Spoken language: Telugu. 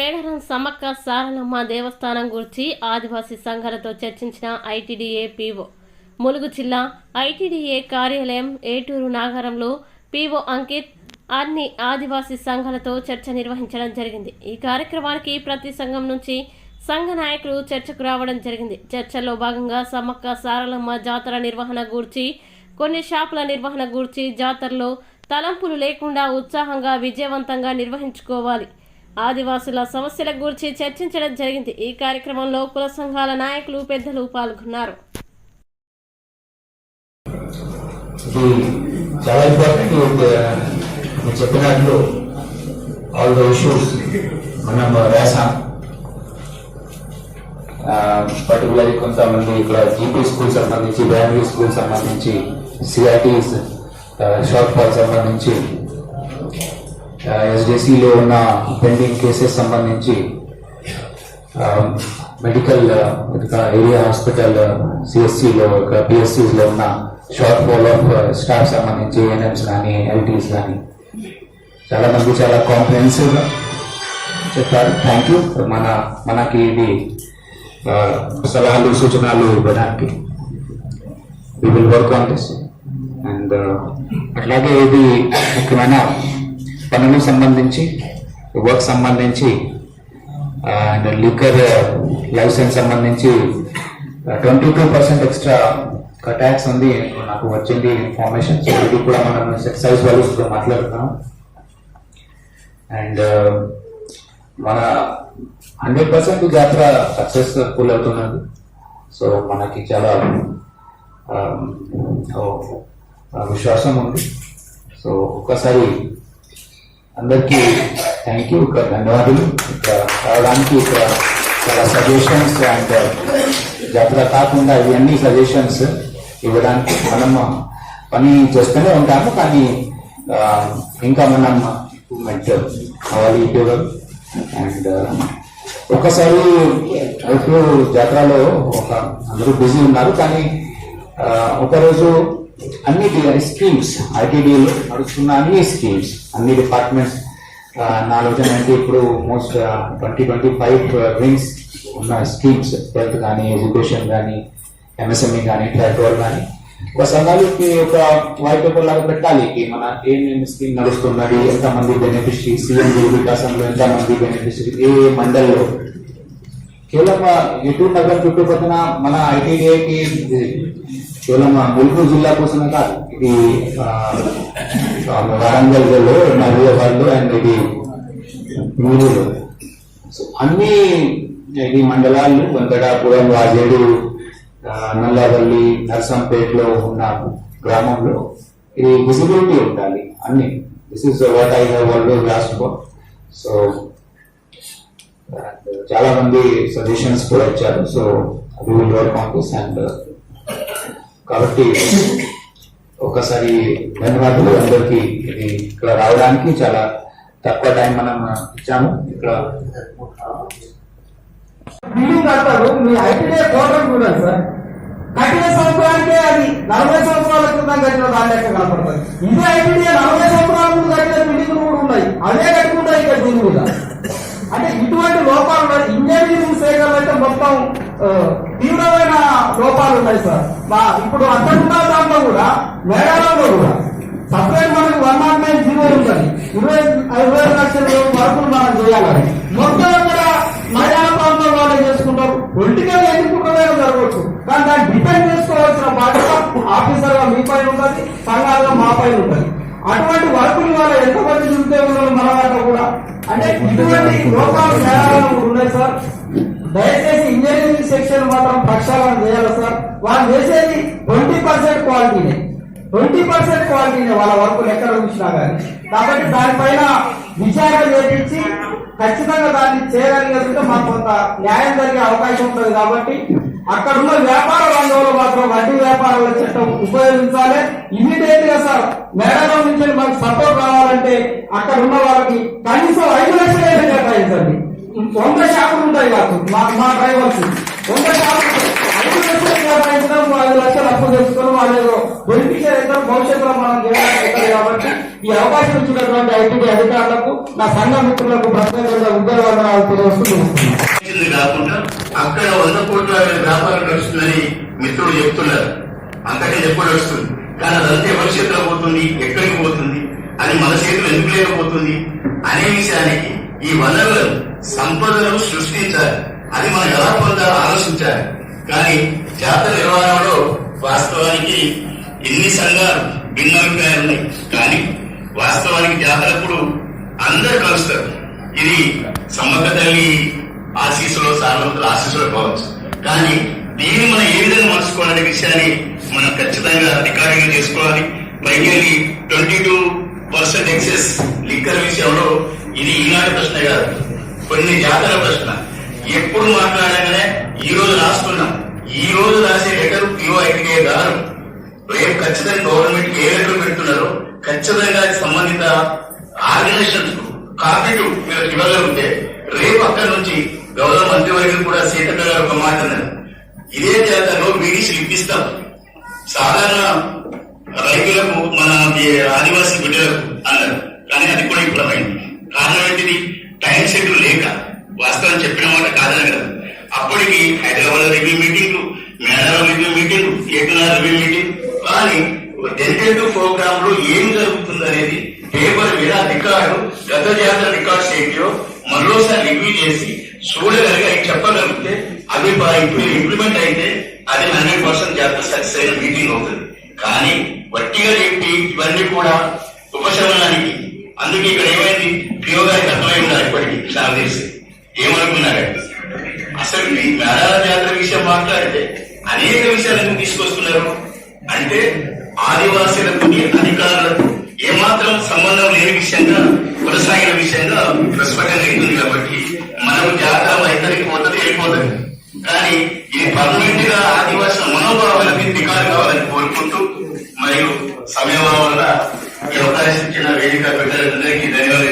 మేడారం సమ్మక్క సారలమ్మ దేవస్థానం గురించి ఆదివాసీ సంఘాలతో చర్చించిన ఐటీడీఏ పీఓ ములుగు జిల్లా ఐటీడీఏ కార్యాలయం ఏటూరు నాగారంలో పీఓ అంకిత్ అన్ని ఆదివాసీ సంఘాలతో చర్చ నిర్వహించడం జరిగింది. ఈ కార్యక్రమానికి ప్రతి సంఘం నుంచి సంఘ నాయకులు చర్చకు రావడం జరిగింది. చర్చల్లో భాగంగా సమ్మక్క సారలమ్మ జాతర నిర్వహణ గూర్చి కొన్ని షాపుల నిర్వహణ గూర్చి జాతరలో తలంపులు లేకుండా ఉత్సాహంగా విజయవంతంగా నిర్వహించుకోవాలి. ఆదివాసుల సమస్యల గురించి చర్చించడం జరిగింది. ఈ కార్యక్రమంలో కుల సంఘాల నాయకులు పెద్దలు పాల్గొన్నారు. చాలా ఇంపార్టెంట్ చెప్పినట్లు ఆల్ ద ఇష్యూస్ మనం రాసాం పర్టికులర్లీ కొంతమంది ఇక్కడ జీపీ స్కూల్ సంబంధించి ప్రైమరీ స్కూల్ సంబంధించి సిఆర్టీస్ షార్ట్ ఫాల్ సంబంధించి ఎస్డిసిలో ఉన్న పెండింగ్ కేసెస్ సంబంధించి మెడికల్ ఏరియా హాస్పిటల్ సిఎస్సిలో పిఎస్సిలో ఉన్న షార్ట్ ఫాల్ ఆఫ్ స్టాఫ్ సంబంధించి ఏఎన్ఎంస్ కానీ ఎల్టీస్ కానీ చాలా మంది చాలా కాంప్రహెన్సివ్ చెప్పారు. థ్యాంక్ యూ మన మనకి ఇది సలహాలు సూచనలు ఇవ్వడానికి we will work on this and అట్లాగే ఇది ముఖ్యమైన పనులు సంబంధించి వర్క్ సంబంధించి అండ్ లిక్కర్ లైసెన్స్ సంబంధించి twenty two percent extra tax ఉంది. నాకు వచ్చింది ఇన్ఫర్మేషన్ సో ఇది కూడా మనం ఎక్సైజ్ వాళ్ళు మాట్లాడుతున్నాం. అండ్ మన హండ్రెడ్ పర్సెంట్ జాతర సక్సెస్ఫుల్ అవుతున్నది. సో మనకి చాలా విశ్వాసం ఉంది. సో ఒక్కసారి అందరికీ థ్యాంక్ యూ ఇక్కడ ధన్యవాదాలు ఇక్కడ రావడానికి ఇక్కడ చాలా సజెషన్స్ అండ్ జాతర కాకుండా ఇవన్నీ సజెషన్స్ ఇవ్వడానికి మనం పని చేస్తూనే ఉంటాము కానీ ఇంకా మనం ఇంప్రూవ్మెంట్ అవ్వాలి ఉపయోగం అండ్ ఒకసారి ఇప్పుడు జాతరలో ఒక అందరూ బిజీ ఉన్నారు కానీ ఒకరోజు అన్ని స్కీమ్స్ ఐటీడీలో నడుస్తున్న అన్ని స్కీమ్స్ అన్ని డిపార్ట్మెంట్స్ నా ఆలోచన అంటే ఇప్పుడు most twenty twenty five wings ఉన్న స్కీమ్స్ హెల్త్ కానీ ఎడ్యుకేషన్ కానీ ఎంఎస్ఎంఈ కానీ ట్రాక్టర్ కానీ ఒక సంఘాలకి ఒక వైట్ పేపర్ లాగా పెట్టాలి. మన ఏమేమి స్కీమ్ నడుస్తున్నది ఎంతమంది బెనిఫిషరీ సీఎం వికాసంలో ఎంతమంది బెనిఫిషరీ ఏ మండల్లో? కేవలం ఎటు నగరం చుట్టుపక్కల మన ఐటీఐకి కేవలం ములుగు జిల్లా కోసమే కాదు ఇది వరంగల్ ఆ, వరంగల్లో అండ్ ఇది మూడులో సో అన్ని ఇది మండలాలు వెంకటాపురం రాజేడు నల్లవల్లి నర్సంపేటలో ఉన్న గ్రామంలో ఇది విజిబిలిటీ ఉండాలి అన్ని. This is what I have always lost for so చాలా మంది సజెషన్స్ కూడా ఇచ్చారు. సో అది will work on this and కాబట్టి ఒకసారి ధన్యవాదాలు అందరికి. ఇది ఇక్కడ రావడానికి చాలా తక్కువ టైం మనం ఇచ్చాము. ఇక్కడ బిల్డింగ్ కడతారు. మీ ఐటీడీ కోటం చూడండి సార్. కట్టిన సంవత్సరానికే అది నలభై సంవత్సరాల క్రితం కట్టిన దాని లెక్క కనపడుతుంది ఇదే ఐటీడీ నలభై సంవత్సరాల ముందు కట్టిన బిల్డింగ్లు కూడా ఉన్నాయి. అదే కట్టుకుంటాయి ఇక్కడ దీని కూడా అంటే ఇటువంటి లోపాలు ఇంజనీరింగ్ సైడ్ మొత్తం తీవ్రమైన లోపాలు ఉన్నాయి సార్. మా ఇప్పుడు అంతకున్నా దాంట్లో కూడా మేడారంలో కూడా సపరేట్ మనకి వన్ నాట్ నైన్ జీరో ఉందని ఇరవై ఇరవై లక్షల వరకు మనం చేయాలని మొత్తం కూడా మలయాళ ప్రాంతం వాళ్ళే చేసుకుంటారు. పొలిటికల్ ఎన్నుకుంటూనే జరగవచ్చు. కానీ దాన్ని డిపెండ్ చేసుకోవాల్సిన బాధ్యత ఆఫీసర్గా మీ పైన ఉంటుంది సంఘాలుగా మా పైన ఉంటుంది. అటువంటి వర్కులు వాళ్ళ ఎంతమంది నిరుద్యోగులు మన దాంట్లో కూడా అంటే ఇటువంటి లోపాలు ఉన్నాయి సార్. దయచేసి ఇంజనీరింగ్ సెక్షన్ మాత్రం ప్రక్షాళన చేయాలి సార్. వాళ్ళు చేసేది ట్వంటీ పర్సెంట్ క్వాలిటీనే. ట్వంటీ పర్సెంట్ క్వాలిటీనే వాళ్ళ వరకు ఎక్కడ చూసినా కానీ. కాబట్టి దానిపైన విచారణ చేపించి ఖచ్చితంగా దాన్ని చేయగలిగితే మాకు కొంత న్యాయం జరిగే అవకాశం ఉంటుంది కాబట్టి అక్కడ ఉన్న వ్యాపార రంగంలో మాత్రం వడ్డీ వ్యాపారాల చట్టం ఉపయోగించాలి. ఇమీడియట్గా సార్ మేడారం నుంచి మనకు సపోర్ట్ కావాలంటే అక్కడ ఉన్న వాళ్ళకి కనీసం ఐదు లక్షలైనా కేటాయించండి. వంద శాతం ఉంటాయి కాదు మా మా డ్రైవర్స్. వంద శాతం ఐదు లక్షలు కేటాయించడం ఐదు లక్షలు అప్పు తెచ్చుకోవడం వాళ్ళు బెనిఫిషియర్ అవుతారు భవిష్యత్తులో మనం కాబట్టి ఈ అవకాశం ఇచ్చినటువంటి ఐటీడీ అధికారులకు నా సంఘ మిత్రులకు ప్రత్యేకంగా ఉద్యోగాలు తెలియజేస్తూ ముగిస్తున్నాను. కాకుండా అక్కడ వంద కోట్ల వ్యాపారం నడుస్తుందని మిత్రుడు చెప్తున్నారు. అంతకంటే ఎక్కువ నడుస్తుంది? కానీ అదంతా ఎవరి చేతిలో పోతుంది ఎక్కడికి పోతుంది? అది మన చేతిలో ఎందుకు లేకపోతుంది? అనే విషయానికి ఈ వనరులను సంపదలను సృష్టించాలి. అది మనం ఎలా పొందాలో ఆలోచించాలి. కానీ జాతర నిర్వహణలో వాస్తవానికి ఎన్ని సంఘాలు భిన్నాభిప్రాయాలు ఉన్నాయి. కానీ వాస్తవానికి జాతరప్పుడు అందరు కలుస్తారు. ఇది సమ్మక్క తల్లి ఆశీస్సులో సార్వత్రిక ఆశీస్సులు కావచ్చు. కానీ దీన్ని మనం ఏ విధంగా మార్చుకోవాలనే విషయాన్ని మనం ఖచ్చితంగా రికార్డింగ్ చేసుకోవాలి. పైకి twenty two percent excess liquor విషయంలో ఇది ఈనాటి ప్రశ్న కాదు. కొన్ని జాతర ప్రశ్న. ఎప్పుడు మాట్లాడగానే ఈ రోజు రాస్తున్నాం. ఈ రోజు రాసే లెటర్ పిఓ ఐటీఏ గారు. రేపు ఖచ్చితంగా గవర్నమెంట్ ఏ లెటర్ పెడుతున్నారో ఖచ్చితంగా సంబంధిత ఆర్గనైజేషన్స్ కాపీలు మీరు ఇవ్వగలిగితే రేపు అక్కడి నుంచి గౌరవ మంత్రివర్యులు కూడా సీతక్క గారు ఒక మాట అన్నారు. ఇదే జాతరలో బీడీసీలు ఇప్పిస్తాం సాధారణ రైతులకు మన ఆదివాసీ బిడ్డలకు అన్నారు. కానీ అది కూడా విఫలమైంది కారణం ఏంటిది? టైం షెడ్యూల్ లేక. వాస్తవం చెప్పిన మాట కాదని కదా. అప్పటికి హైదరాబాద్ రివ్యూ మీటింగ్లు Medaram review meeting Ekanath review meeting. కానీ టెంటేటివ్ ప్రోగ్రామ్లో ఏం జరుగుతుంది అనేది పేపర్ మీద రికార్డు గత జాతర రికార్డ్స్ ఏంటో మరోసారి రివ్యూ చేసి చూడగలిగి అవి చెప్పగలిగితే అవి ఇంప్లిమెంట్ అయితే అది హండ్రెడ్ పర్సెంట్ జాతర సక్సెస్ అయిన మీటింగ్ అవుతుంది. కానీ వట్టిగా చెప్పి ఇవన్నీ కూడా ఉపశమనానికి అందుకే ఇక్కడ ఏమైంది? పిఓ గారికి అర్థమై ఉన్నారు ఇప్పటికీ నాకు తెలిసి. ఏమనుకున్నారంటే అసలు మీ మేడాల జాతర విషయం మాట్లాడితే అనేక విషయాలను తీసుకొస్తున్నారు. అంటే ఆదివాసీలకు అధికారులకు ఏమాత్రం సంబంధం లేని విషయంగా కొనసాగిన విషయంగా ప్రస్ఫుటంగా అవుతుంది కాబట్టి మనం జాతర ఇద్దరికి పోతుంది వెళ్ళిపోతుంది కానీ ఇది పర్మనెంట్గా ఆదివాసుల మనోభావాలకి ధికారు కావాలని కోరుకుంటూ మరియు సమయం వల్ల ఈ అవకాశం ఇచ్చిన వేదిక పెట్టడానికి ధన్యవాదాలు